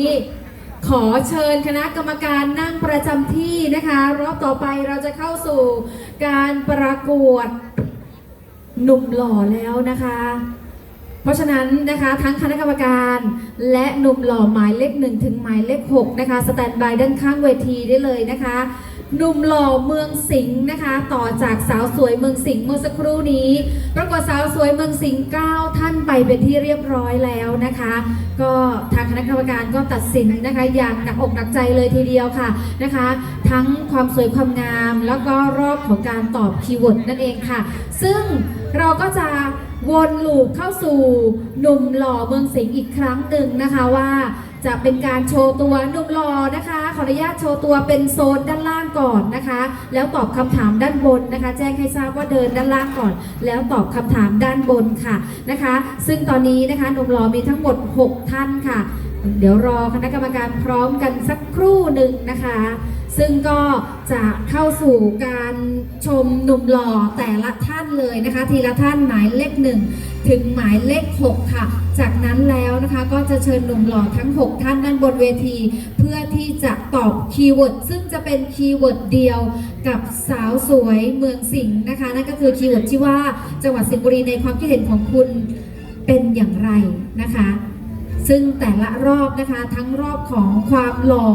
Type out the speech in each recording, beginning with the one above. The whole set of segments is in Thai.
นี่ขอเชิญคณะกรรมการนั่งประจำที่นะคะ รอบต่อไปเราจะเข้าสู่การประกวดหนุ่มหล่อแล้วนะคะ เพราะฉะนั้นนะคะทั้งคณะกรรมการและหนุ่มหล่อหมายเลขหนึ่งถึงหมายเลขหกนะคะสแตนบายด้านข้างเวทีได้เลยนะคะ หนุ่มหล่อเมืองสิงห์นะคะ ต่อจากสาวสวยเมืองสิงห์เมื่อสักครู่นี้ปรากฏสาวสวยเมืองสิงห์เก้าท่านไปเป็นที่เรียบร้อยแล้วนะคะ ก็ทางคณะกรรมการก็ตัดสินนะคะ อย่างหนักอกหนักใจเลยทีเดียวค่ะนะคะ ทั้งความสวยความงาม แล้วก็รอบของการตอบคีย์เวิร์ดนั่นเองค่ะ ซึ่งเราก็จะวนลูปเข้าสู่หนุ่มหล่อเมืองสิงห์อีกครั้งหนึ่งนะคะว่า จะเป็นการโชว์ตัวนุ่มหลอนะคะ ขออนุญาตโชว์ตัวเป็นโซนด้านล่างก่อนนะคะ แล้วตอบคำถามด้านบนนะคะ แจ้งให้ทราบว่าเดินด้านล่างก่อน แล้วตอบคำถามด้านบนค่ะนะคะ ซึ่งตอนนี้นะคะนุ่มหลอมีทั้งหมด 6 ท่านค่ะ เดี๋ยวรอคณะกรรมการพร้อมกันสักครู่หนึ่งนะคะ ซึ่งก็จะเข้าสู่การชมหนุ่มหล่อแต่ละท่านเลยนะคะ ทีละท่านหมายเลขหนึ่งถึงหมายเลขหกค่ะ จากนั้นแล้วนะคะก็จะเชิญหนุ่มหล่อทั้ง 6 ท่านด้านบนเวที เพื่อที่จะตอบคีย์เวิร์ดซึ่งจะเป็นคีย์เวิร์ดเดียวกับสาวสวยเมืองสิงห์นะคะ นั่นก็คือคีย์เวิร์ดที่ว่าจังหวัดสิงห์บุรีในความคิดเห็นของคุณเป็นอย่างไรนะคะ ซึ่งแต่ละรอบนะคะทั้งรอบของความหล่อ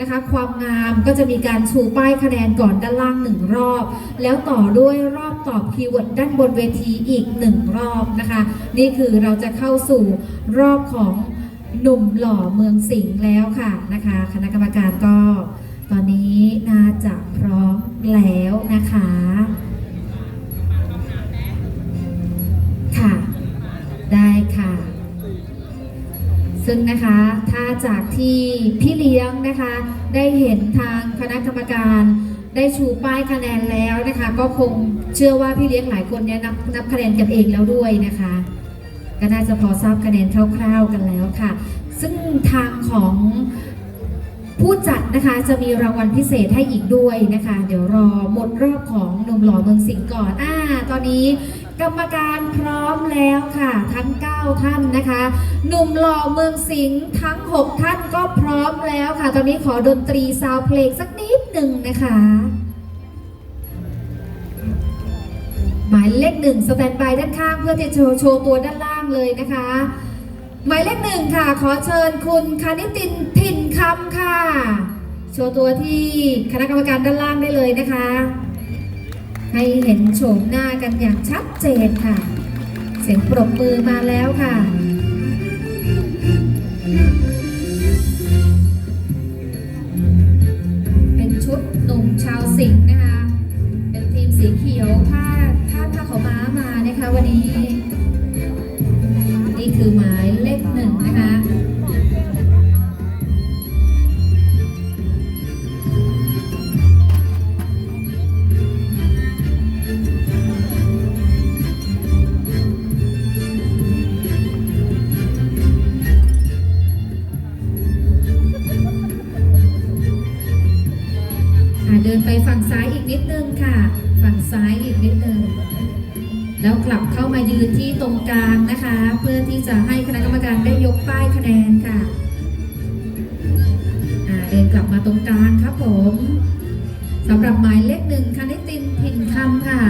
นะคะ ความงามก็จะมีการชูป้ายคะแนนก่อนด้านล่างหนึ่งรอบ แล้วต่อด้วยรอบตอบคีย์เวิร์ดด้านบนเวทีอีกหนึ่งรอบนะคะ นี่คือเราจะเข้าสู่รอบของหนุ่มหล่อเมืองสิงห์แล้วค่ะนะคะ คณะกรรมการก็ตอนนี้นะ จากที่พี่เลี้ยงนะคะ ได้เห็นทางคณะกรรมการได้ชูป้ายคะแนนแล้วนะคะ ก็คงเชื่อว่าพี่เลี้ยงหลายคนเนี่ยนับนับคะแนนกันเองแล้วด้วยนะคะ ก็น่าจะพอทราบคะแนนคร่าวๆกันแล้วค่ะ ซึ่งทางของ ผู้จัดนะคะจะมีรางวัลพิเศษให้อีกด้วยนะคะ เดี๋ยวรอหมดรอบของหนุ่มหล่อเมืองสิงห์ก่อนอ่าตอนนี้กรรมการพร้อมแล้วค่ะ ทั้ง 9 ท่านนะคะหนุ่มหล่อเมืองสิงห์ทั้ง 6 ท่านก็พร้อมแล้วค่ะ ตอนนี้ขอดนตรีซาวเพลงสักนิดหนึ่งนะคะ หมายเลขหนึ่งสแตนบายด้านข้างเพื่อจะโชว์โชว์ตัวด้านล่างเลยนะคะ หมายเลขหนึ่งค่ะ ขอเชิญคุณคานิตินถิ่นคำค่ะ โชว์ตัวที่คณะกรรมการด้านล่างได้เลยนะคะ ให้เห็นโฉมหน้ากันอย่างชัดเจนค่ะ เสียงปรบมือมาแล้วค่ะเป็นชุดหนุ่มชาวสิงห์นะคะ เป็นทีมสีเขียวผ้าผ้า แล้วกลับเข้ามายืนที่ตรงกลางนะคะ เพื่อที่จะให้คณะกรรมการได้ยกป้ายคะแนนค่ะเดินกลับมาตรงกลางครับผมสำหรับหมายเลขหนึ่งคณิตินพินคำค่ะ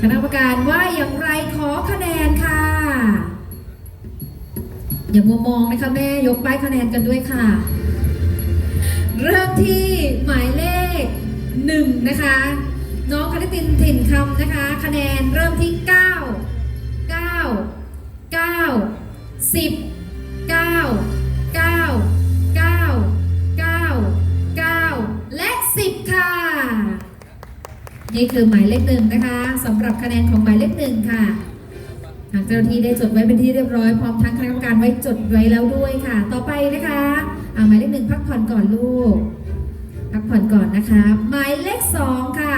คณะกรรมการว่าอย่างไรขอคะแนนค่ะ อย่ามัวมองนะคะแม่ยกป้ายคะแนนกันด้วยค่ะ เริ่มที่หมายเลขหนึ่งนะคะ น้องคณิตินถิ่นคำนะคะ คะแนนเริ่มที่ 9 9 9 10 9 9 9 9 9 และ 10 ค่ะ นี่คือหมายเลขหนึ่งนะคะสำหรับคะแนนของหมายเลขหนึ่งค่ะทางเจ้าหน้าที่ได้จดไว้เป็นที่เรียบร้อยพร้อมทั้งคณะกรรมการไว้จดไว้แล้วด้วยค่ะ ต่อไปนะคะอาหมายเลขหนึ่งพักผ่อนก่อนลูกพักผ่อนก่อนนะคะ หมายเลขสองค่ะ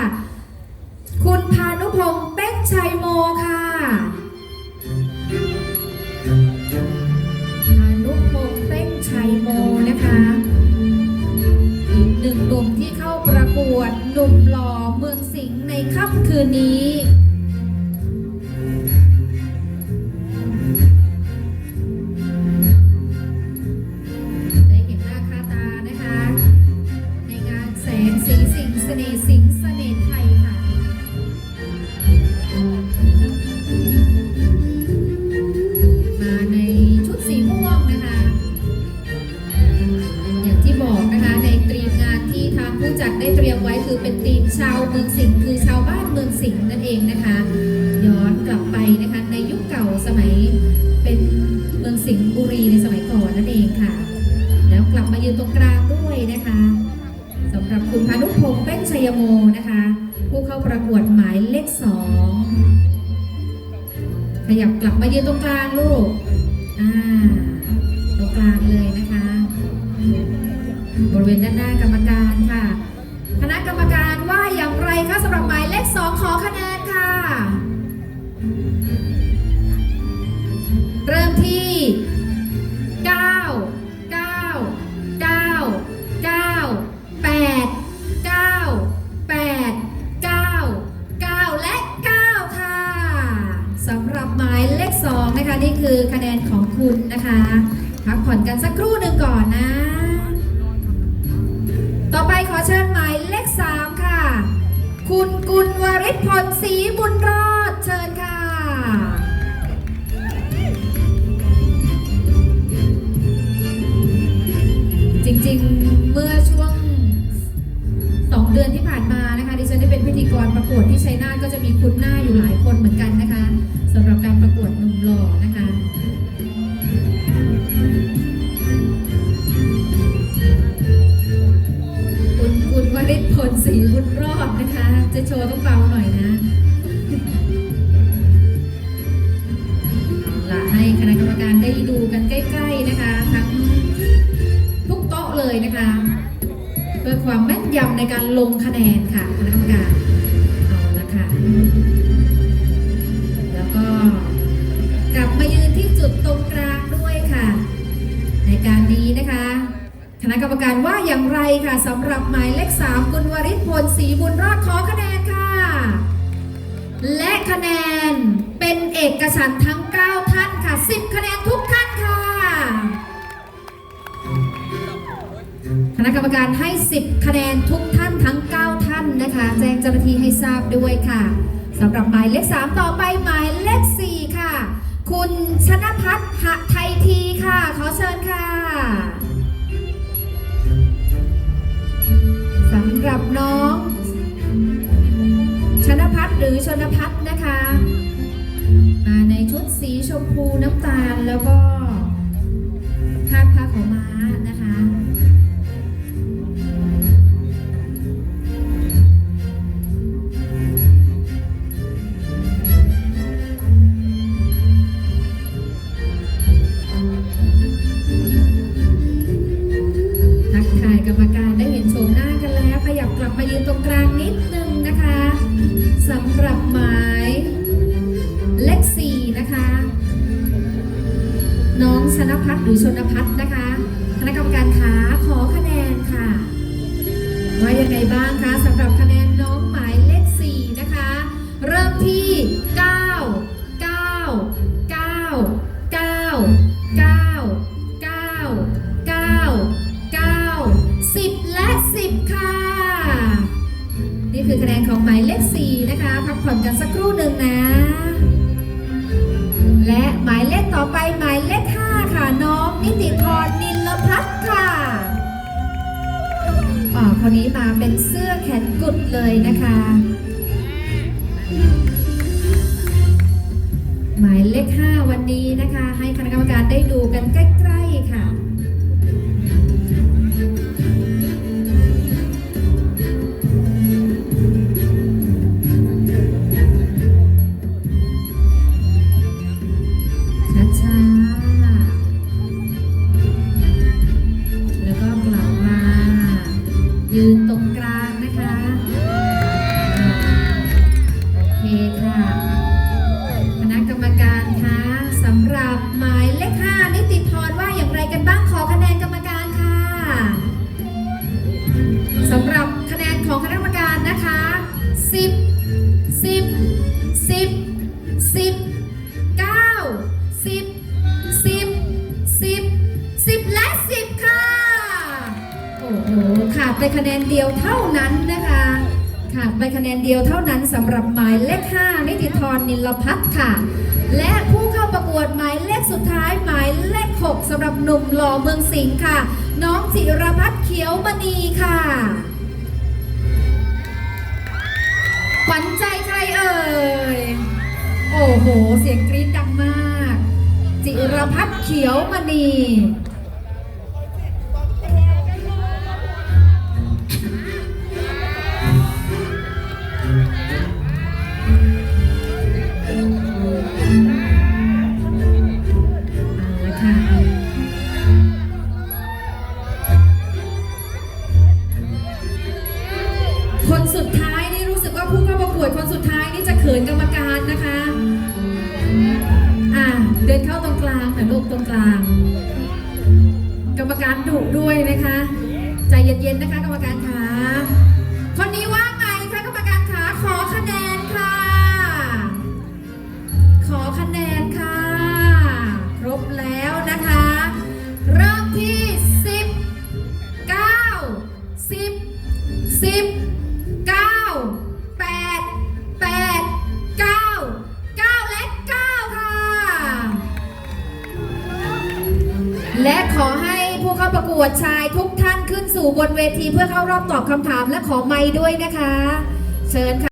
คุณพานุพงศ์เป๊กชัยโมค่ะพานุพงศ์เป๊กชัยโมนะคะ อีกหนึ่งหนุ่มที่เข้าประกวดหนุ่มหล่อเมืองสิงห์ในค่ำคืนนี้สีสิงเสน่ห์สิงเสน่ เป็นเมืองสิงห์บุรีในสมัยก่อนนั่นเองค่ะ แล้วกลับมายืนตรงกลางด้วยนะคะสำหรับคุณพานุพงษ์เป็นชัยโมนะคะ ผู้เข้าประกวดหมายเลขสองขยับกลับมายืนตรงกลางลูกอ่าตรงกลางเลยนะคะ บริเวณด้านหน้ากรรมการค่ะ คณะกรรมการว่าอย่างไรคะสำหรับหมายเลขสองขอคะแนน เริ่มที่ 9 9 9 9 8 9 8 9 9 และ 9 ค่ะสำหรับหมายเลข2นะคะนี่คือคะแนนของคุณนะคะ พักผ่อนกันสักครู่หนึ่งก่อนนะ ต่อไปขอเชิญหมายเลข 3 ค่ะ คุณกุลวริศพลศรีบุญรอดเชิญค่ะ จริงๆ เมื่อช่วง2เดือนที่ผ่านมานะคะดิฉันได้เป็นพิธีกรประกวดที่ชัยนาทก็จะมีคุณหน้าอยู่หลายคนเหมือนกันนะคะสำหรับการประกวดหนุ่มหล่อนะคะคุณคุณวริศพลศรีบุญรอดนะคะ จะโชว์ต้องเบาหน่อยนะ ยำในการลงคะแนนค่ะคณะกรรมการเอาละค่ะแล้วก็กลับมายืนที่จุดตรงกลางด้วยค่ะ ในการนี้นะคะคณะกรรมการว่าอย่างไรค่ะสำหรับหมายเลข3คุณวริศพลศรีบุญรอดขอคะแนนค่ะ และคะแนนเป็นเอกฉันท์ทั้ง 9 ท่านค่ะ 10 คะแนนทุกท่าน คณะกรรมการให้ 10 คะแนนทุกท่านทั้ง 9 ท่านนะคะ แจ้งเจ้าหน้าที่ให้ทราบด้วยค่ะสำหรับหมายเลข 3 ต่อไปหมายเลข 4 ค่ะ คุณชนพัฒน์หไทยทีค่ะ ขอเชิญค่ะสำหรับน้อง ชนพัฒน์หรือชนพัฒน์นะคะมาในชุดสีชมพูน้ำตาลแล้วก็ หรือชนพัฒน์นะคะคณะกรรมการขาขอคะแนนค่ะว่ายังไงบ้างคะสำหรับคะแนนน้องหมายเลขสี่นะคะ เริ่มที่ 9 9 9 9 9 9 9 9 10 และ 10 ค่ะ นี่คือคะแนนของหมายเลข4นะคะ พักผ่อนกันสักครู่หนึ่งนะ และหมายเลขต่อไปหมายเลข5 ค่ะน้องนิติธรนิลพัฒน์ค่ะอ๋อคนนี้มาเป็นเสื้อแขนกุดเลยนะคะ หมายเลข5วันนี้นะคะ ให้คณะกรรมการได้ดูกันใกล้ 10 10 10 10 9 10 10 10 10และ10ค่ะ โอ้โหขาดไปคะแนนเดียวเท่านั้นนะคะขาดไปคะแนนเดียวเท่านั้นสำหรับหมายเลข5นิติธรนิลพัฒน์ค่ะ และผู้เข้าประกวดหมายเลขสุดท้ายหมายเลข6สำหรับหนุ่มหล่อเมืองสิงห์ค่ะ น้องจิรพัฒน์เขียวมณีค่ะ ขวัญใจใครเอ่ย โอ้โห เสียงกรี๊ดดังมาก จิรพัฒน์เขียวมณี นเข้าตรงกลางหน่อยลูกตรงกลาง กรรมการดุด้วยนะคะ ใจเย็นๆนะคะ กรรมการขาคะ เวทีเพื่อเข้ารอบตอบคำถามและขอไม้ด้วยนะคะ เชิญค่ะ